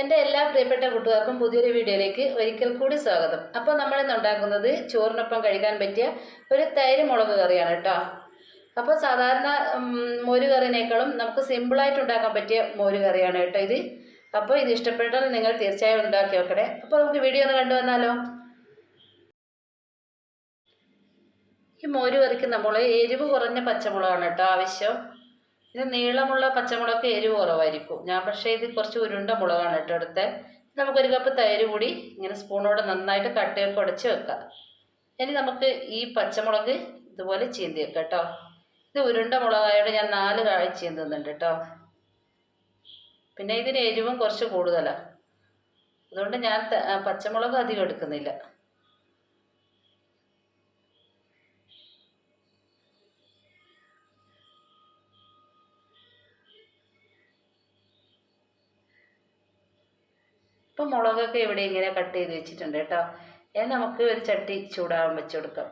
എന്റെ എല്ലാ പ്രിയപ്പെട്ട കൂട്ടുകാർക്കും പുതിയൊരു വീഡിയോയിലേക്ക് ഒരിക്കൽ കൂടി സ്വാഗതം. അപ്പോൾ നമ്മളിന്ന് ഉണ്ടാക്കുന്നത് ചോറിനൊപ്പം കഴിക്കാൻ പറ്റിയ ഒരു തൈര് മുളക് കറിയാണ് കേട്ടോ. അപ്പോൾ സാധാരണ മോര് കറിനേക്കാളും നമുക്ക് സിമ്പിളായിട്ട് ഉണ്ടാക്കാൻ പറ്റിയ മോര് കറിയാണ് കേട്ടോ ഇത്. അപ്പോൾ ഇത് ഇഷ്ടപ്പെട്ടാൽ നിങ്ങൾ തീർച്ചയായും ഉണ്ടാക്കി നോക്കണേ. അപ്പോൾ നമുക്ക് വീഡിയോ ഒന്ന് കണ്ടു വന്നാലോ? ഈ മോര് കറിക്ക് നമ്മൾ എരിവ് കുറഞ്ഞ പച്ചമുളകാണ് കേട്ടോ ആവശ്യം. ഇത് നീളമുള്ള പച്ചമുളക് എരിവ് കുറവായിരിക്കും. ഞാൻ പക്ഷേ ഇത് കുറച്ച് ഉരുണ്ട മുളകാണ് കേട്ടോ എടുത്തത് നമുക്കൊരു കപ്പ് തൈര് കൂടി ഇങ്ങനെ സ്പൂണോടെ നന്നായിട്ട് കട്ടയൊക്കെ ഉടച്ച് വെക്കാം. ഇനി നമുക്ക് ഈ പച്ചമുളക് ഇതുപോലെ ചീന്തി വെക്കാം കേട്ടോ. ഇത് ഉരുണ്ട മുളകായതുകൊണ്ട് ഞാൻ നാല് കാഴ് ചീന്തുന്നുണ്ട് കേട്ടോ. പിന്നെ ഇതിന് എരിവും കുറച്ച് കൂടുതലാണ് അതുകൊണ്ട് ഞാൻ പച്ചമുളക് അധികം എടുക്കുന്നില്ല. ഇപ്പം മുളകൊക്കെ ഇവിടെ ഇങ്ങനെ കട്ട് ചെയ്ത് വെച്ചിട്ടുണ്ട് കേട്ടോ. ഇനി നമുക്ക് ഒരു ചട്ടി ചൂടാകാൻ വെച്ച് കൊടുക്കാം.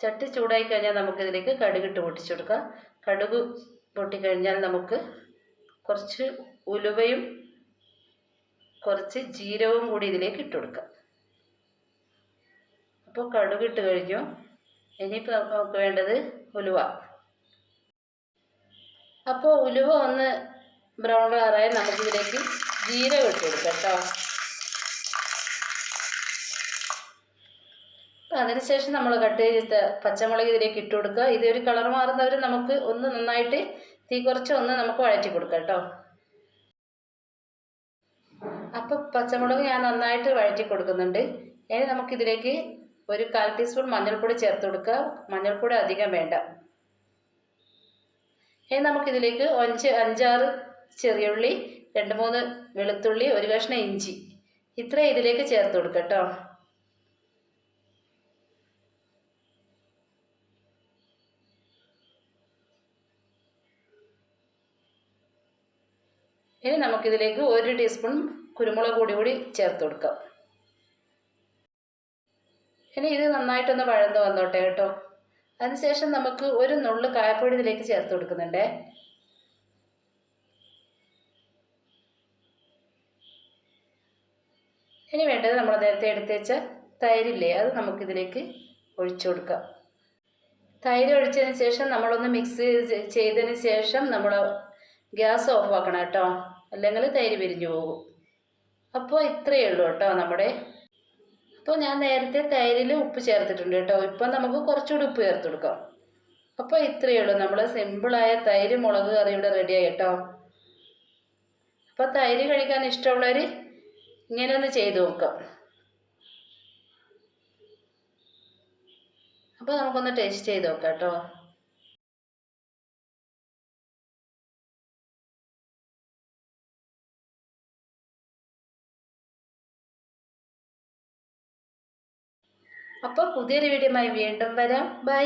ചട്ടി ചൂടായി കഴിഞ്ഞാൽ നമുക്കിതിലേക്ക് കടുകിട്ട് പൊട്ടിച്ചു കൊടുക്കാം. കടുക് പൊട്ടിക്കഴിഞ്ഞാൽ നമുക്ക് കുറച്ച് ഉലുവയും കുറച്ച് ജീരകവും കൂടി ഇതിലേക്ക് ഇട്ട് കൊടുക്കാം. അപ്പോൾ കടുക് ഇട്ട് കഴിഞ്ഞു. ഇനിയിപ്പോൾ നമുക്ക് വേണ്ടത് ഉലുവ. അപ്പോൾ ഉലുവ ഒന്ന് ബ്രൗൺ കളറായി നമുക്ക് ഇതിലേക്ക് ജീരകം ഇട്ട് കൊടുക്കാം കേട്ടോ. അപ്പം അതിനുശേഷം നമ്മൾ കട്ട് ചെയ്ത പച്ചമുളക് ഇതിലേക്ക് ഇട്ട് കൊടുക്കുക. ഇതൊരു കളർ മാറുന്നവർ നമുക്ക് ഒന്ന് നന്നായിട്ട് തീ കുറച്ച് ഒന്ന് നമുക്ക് വഴറ്റി കൊടുക്കാം കേട്ടോ. അപ്പം പച്ചമുളക് ഞാൻ നന്നായിട്ട് വഴറ്റി കൊടുക്കുന്നുണ്ട്. ഇനി നമുക്കിതിലേക്ക് ഒരു കാൽ ടീസ്പൂൺ മഞ്ഞൾപ്പൊടി ചേർത്ത് കൊടുക്കുക. മഞ്ഞൾപ്പൊടി അധികം വേണ്ട. ഇനി നമുക്കിതിലേക്ക് അഞ്ച് അഞ്ചാറ് ചെറിയ ഉള്ളി രണ്ട് മൂന്ന് വെളുത്തുള്ളി ഒരു കഷ്ണം ഇഞ്ചി. ഇത്ര ഇതിലേക്ക് ചേർത്ത് കൊടുക്കുക കേട്ടോ. ഇനി നമുക്കിതിലേക്ക് ഒരു ടീസ്പൂൺ കുരുമുളക് പൊടി കൂടി ചേർത്ത് കൊടുക്കാം. ഇനി ഇത് നന്നായിട്ടൊന്ന് വഴന്ന് വന്നോട്ടെ കേട്ടോ. അതിനുശേഷം നമുക്ക് ഒരു നുള്ളു കായപ്പൊടി ഇതിലേക്ക് ചേർത്ത് കൊടുക്കുന്നുണ്ടേ. ഇനി വേണ്ടത് നമ്മൾ നേരത്തെ എടുത്ത് വെച്ച തൈരില്ലേ അത് നമുക്കിതിലേക്ക് ഒഴിച്ചു കൊടുക്കാം. തൈര് ഒഴിച്ചതിന് ശേഷം നമ്മളൊന്ന് മിക്സ് ചെയ്തതിന് ശേഷം നമ്മൾ ഗ്യാസ് ഓഫ് ആക്കണം കേട്ടോ. അല്ലെങ്കിൽ തൈര് പിരിഞ്ഞു പോകും. അപ്പോൾ ഇത്രയേ ഉള്ളൂ കേട്ടോ നമ്മുടെ. അപ്പോൾ ഞാൻ നേരത്തെ തൈരിൽ ഉപ്പ് ചേർത്തിട്ടുണ്ട് കേട്ടോ. ഇപ്പം നമുക്ക് കുറച്ചുകൂടി ഉപ്പ് ചേർത്ത് കൊടുക്കാം. അപ്പോൾ ഇത്രയേ ഉള്ളൂ. നമ്മൾ സിമ്പിളായ തൈര് മുളക് കറി ഇവിടെ റെഡിയായി കേട്ടോ. അപ്പോൾ തൈര് കഴിക്കാൻ ഇഷ്ടമുള്ളവർ ഇങ്ങനെ ഒന്ന് ചെയ്ത് നോക്കാം. അപ്പോൾ നമുക്കൊന്ന് ടേസ്റ്റ് ചെയ്ത് നോക്കാം കേട്ടോ. അപ്പോൾ പുതിയൊരു വീഡിയോയുമായി വീണ്ടും വരാം. ബൈ